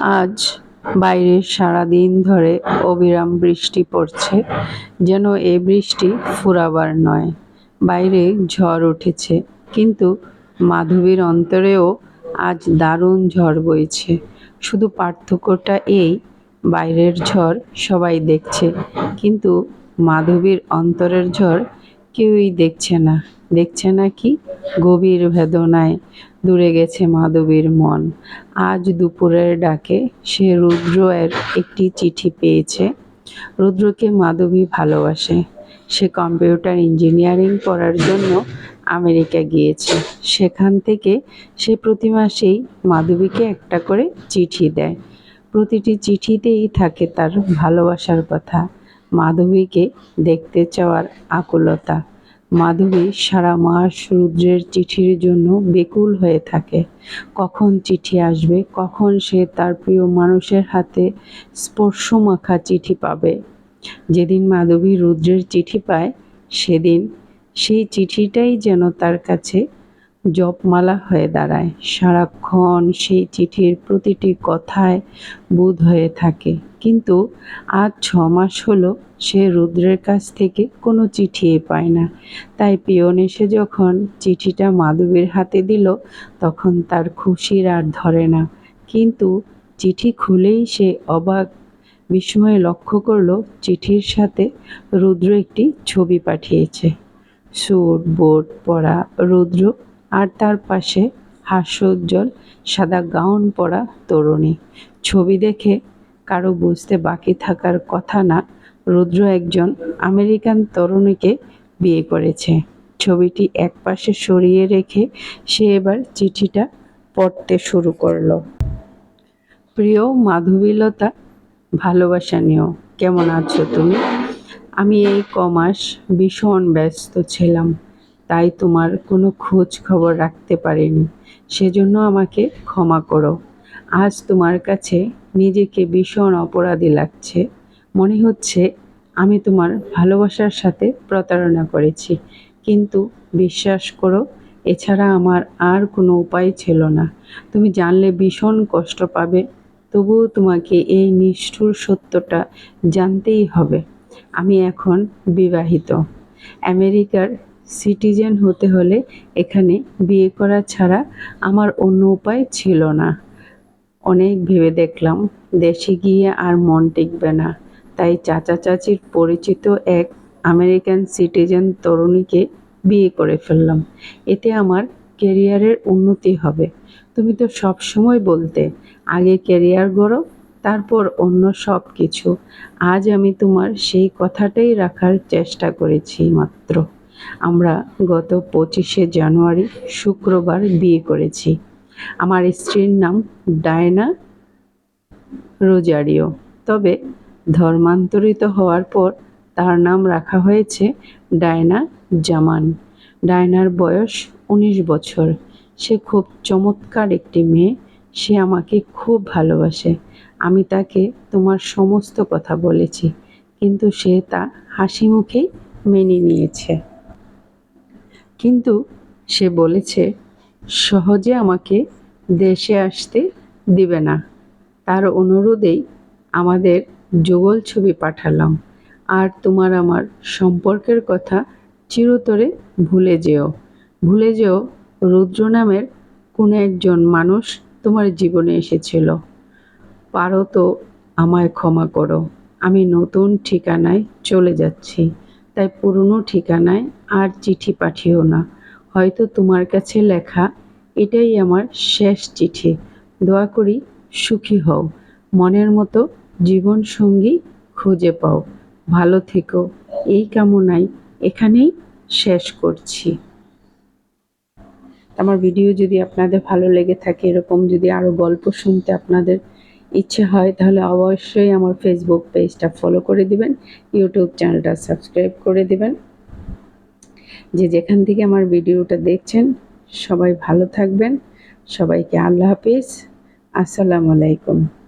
আজ বাইরে সারাদিন ধরে অবিরাম বৃষ্টি পড়ছে, যেন এ বৃষ্টি ফুরাবার নয়। বাইরে ঝড় উঠেছে, কিন্তু মাধবীর অন্তরেও আজ দারুণ ঝড় বইছে। শুধু পার্থক্যটা এই, বাইরের ঝড় সবাই দেখছে, কিন্তু মাধবীর অন্তরের ঝড় কেউই দেখছে না। দেখছে না কি গভীর বেদনায় দূরে গেছে মাধবীর মন। আজ দুপুরের ডাকে সে রুদ্র এর একটি চিঠি পেয়েছে। রুদ্রকে মাধবী ভালোবাসে। সে কম্পিউটার ইঞ্জিনিয়ারিং পড়ার জন্য আমেরিকা গিয়েছে। সেখান থেকে সে প্রতি মাসেই মাধবীকে একটা করে চিঠি দেয়। প্রতিটি চিঠিতেই থাকে তার ভালোবাসার কথা। মাধবীকে দেখতে চাওয়ার আকুলতা। মাধবী সারা মাস রুদ্রের চিঠির জন্য বেকুল হয়ে থাকে। কখন চিঠি আসবে, কখন সে তার প্রিয় মানুষের হাতে স্পর্শমাখা চিঠি পাবে। যেদিন মাধবী রুদ্রের চিঠি পায়, সেদিন সেই চিঠিটাই যেন তার কাছে জপমালা হয়ে দাঁড়ায়। সারাক্ষণ সেই চিঠির প্রতিটি কথায় বোধ হয়ে থাকে। কিন্তু আজ ছ মাস হলো সে রুদ্রের কাছ থেকে কোনো চিঠি পায় না। তাই পিয়ন এসে যখন চিঠিটা মাধবীর হাতে দিল, তখন তার খুশির আর ধরে না। কিন্তু চিঠি খুলেই সে অবাক বিস্ময়ে লক্ষ্য করল, চিঠির সাথে রুদ্র একটি ছবি পাঠিয়েছে। স্যুট বোট, পরা, রুদ্র আর তার পাশে হাস্যোজ্জ্বল সাদা গাউন পরা তরুণী। ছবি দেখে কারও বুঝতে বাকি থাকার কথা না, রুদ্র একজন আমেরিকান তরুণীকে বিয়ে করেছে। ছবিটি একপাশে সরিয়ে রেখে সে এবার চিঠিটা পড়তে শুরু করল। প্রিয় মাধবীলতা ভালোবাসা নিও কেমন আছো তুমি? আমি এই কমাস ভীষণ ব্যস্ত ছিলাম, তাই তোমার কোনো খোঁজ খবর রাখতে পারিনি। সেজন্য আমাকে ক্ষমা করো। আজ তোমার কাছে নিজেকে ভীষণ অপরাধী লাগছে। মনে হচ্ছে আমি তোমার ভালোবাসার সাথে প্রতারণা করেছি। কিন্তু বিশ্বাস করো, এছাড়া আমার আর কোনো উপায় ছিল না। তুমি জানলে ভীষণ কষ্ট পাবে, তবুও তোমাকে এই নিষ্ঠুর সত্যটা জানতেই হবে। আমি এখন বিবাহিত। আমেরিকার সিটিজেন হতে হলে এখানে বিয়ে করা ছাড়া আমার অন্য উপায় ছিল না। অনেক ভেবে দেখলাম, দেশে গিয়ে আর মন টিকবে না। তাই চাচা চাচির পরিচিত এক আমেরিকান সিটিজেন তরুণীকে বিয়ে করে ফেললাম। এতে আমার কেরিয়ারের উন্নতি হবে। তুমি তো সব সময় বলতে, আগে কেরিয়ার গড়ো, তারপর অন্য সব কিছু। আজ আমি তোমার সেই কথাটাই রাখার চেষ্টা করেছি মাত্র। আমরা গত পঁচিশে জানুয়ারি শুক্রবার বিয়ে করেছি। আমার স্ত্রীর নাম ডায়না রোজারিও। তবে ধর্মান্তরিত হওয়ার পর তার নাম রাখা হয়েছে ডায়না জামান। ডায়নার বয়স উনিশ বছর। সে খুব চমৎকার একটি মেয়ে। সে আমাকে খুব ভালোবাসে। আমি তাকে তোমার সমস্ত কথা বলেছি, কিন্তু সে তা হাসি মুখেই মেনে নিয়েছে। কিন্তু সে বলেছে সহজে আমাকে দেশে আসতে দিবে না। তার অনুরোধেই আমাদের যুগল ছবি পাঠালাম। আর তোমার আমার সম্পর্কের কথা চিরতরে ভুলে যেও। ভুলে যেও, রুদ্র নামের কোনো একজন মানুষ তোমার জীবনে এসেছিল। পারো তো আমায় ক্ষমা করো। আমি নতুন ঠিকানায় চলে যাচ্ছি। তাই পুরনো ঠিকানায় আর চিঠি পাঠিও না। হয়তো তোমার কাছে লেখা এটাই আমার শেষ চিঠি। দোয়া করি সুখী হও। মনের মতো জীবন সঙ্গী খুঁজে পাও। ভালো থেকো। এই কামনাই এখানেই শেষ করছি। আমার ভিডিও যদি আপনাদের ভালো লেগে থাকে, এরকম যদি আরও গল্প শুনতে আপনাদের ইচ্ছে হয়, তাহলে অবশ্যই আমার ফেসবুক পেজটা ফলো করে দিবেন ইউটিউব চ্যানেলটা সাবস্ক্রাইব করে দিবেন। যে যেখান থেকে আমার ভিডিওটা দেখছেন সবাই ভালো থাকবেন। সবাইকে আল্লাহ হাফিজ। আসসালামু আলাইকুম।